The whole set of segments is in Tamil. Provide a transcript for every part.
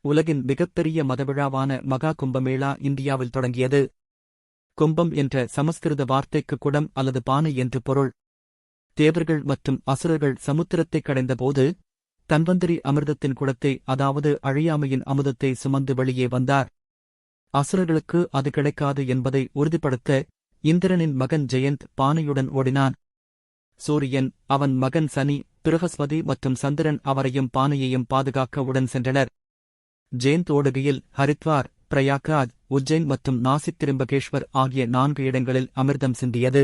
உலகின் மிகப்பெரிய மதவிழாவான மகா கும்பமேளா இந்தியாவில் தொடங்கியது. கும்பம் என்ற சமஸ்கிருத வார்த்தைக்கு குடம் அல்லது பானை என்று பொருள். தேவர்கள் மற்றும் அசுரர்கள் சமுத்திரத்தைக் கடைந்தபோது தன்வந்திரி அமிர்தத்தின் குடத்தை அதாவது அழியாமையின் அமுதத்தை சுமந்து வெளியே வந்தார். அசுரர்களுக்கு அது கிடைக்காது என்பதை உறுதிப்படுத்த இந்திரனின் மகன் ஜெயந்த் பானையுடன் ஓடினான். சூரியன் அவன் மகன் சனி பிரகஸ்பதி மற்றும் சந்திரன் அவரையும் பானையையும் பாதுகாக்க உடன் சென்றனர். ஜெயந்த் ஓடுகையில் ஹரித்வார் பிரயாக்ராஜ் உஜ்ஜைன் மற்றும் நாசிக் திரும்பகேஷ்வர் ஆகிய நான்கு இடங்களில் அமிர்தம் சிந்தியது.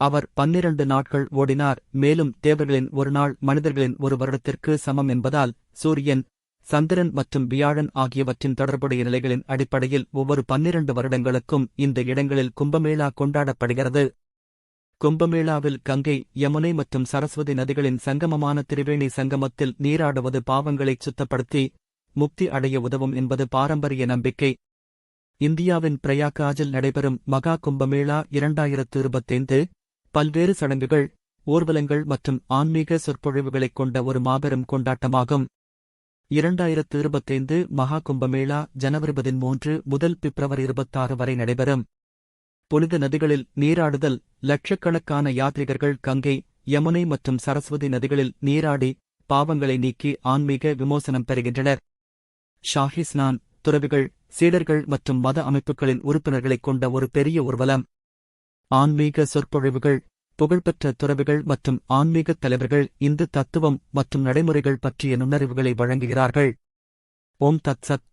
அவர் பன்னிரண்டு நாட்கள் ஓடினார். மேலும் தேவர்களின் ஒரு நாள் மனிதர்களின் ஒரு வருடத்திற்கு சமம் என்பதால் சூரியன் சந்திரன் மற்றும் வியாழன் ஆகியவற்றின் தொடர்புடைய நிலைகளின் அடிப்படையில் ஒவ்வொரு பன்னிரண்டு வருடங்களுக்கும் இந்த இடங்களில் கும்பமேளா கொண்டாடப்படுகிறது. கும்பமேளாவில் கங்கை யமுனை மற்றும் சரஸ்வதி நதிகளின் சங்கமமான திரிவேணி சங்கமத்தில் நீராடுவது பாவங்களைச் சுத்தப்படுத்தி முக்தி அடைய உதவும் என்பது பாரம்பரிய நம்பிக்கை. இந்தியாவின் பிரயாக்ராஜில் நடைபெறும் மகா கும்பமேளா இரண்டாயிரத்து இருபத்தைந்து பல்வேறு சடங்குகள் ஊர்வலங்கள் மற்றும் ஆன்மீக சொற்பொழிவுகளைக் கொண்ட ஒரு மாபெரும் கொண்டாட்டமாகும். இரண்டாயிரத்து இருபத்தைந்து மகா கும்பமேளா ஜனவரி பதிமூன்று முதல் பிப்ரவரி இருபத்தாறு வரை நடைபெறும். புனித நதிகளில் நீராடுதல் லட்சக்கணக்கான யாத்ரிகர்கள் கங்கை யமுனை மற்றும் சரஸ்வதி நதிகளில் நீராடி பாவங்களை நீக்கி ஆன்மீக விமோசனம் பெறுகின்றனர். ஷாஹிஸ்னான் துறவிகள் சீடர்கள் மற்றும் மத அமைப்புகளின் உறுப்பினர்களைக் கொண்ட ஒரு பெரிய ஊர்வலம். ஆன்மீக சொற்பொழிவுகள் புகழ்பெற்ற துறவிகள் மற்றும் ஆன்மீகத் தலைவர்கள் இந்து தத்துவம் மற்றும் நடைமுறைகள் பற்றிய நுண்ணறிவுகளை வழங்குகிறார்கள். ஓம் தத் சத்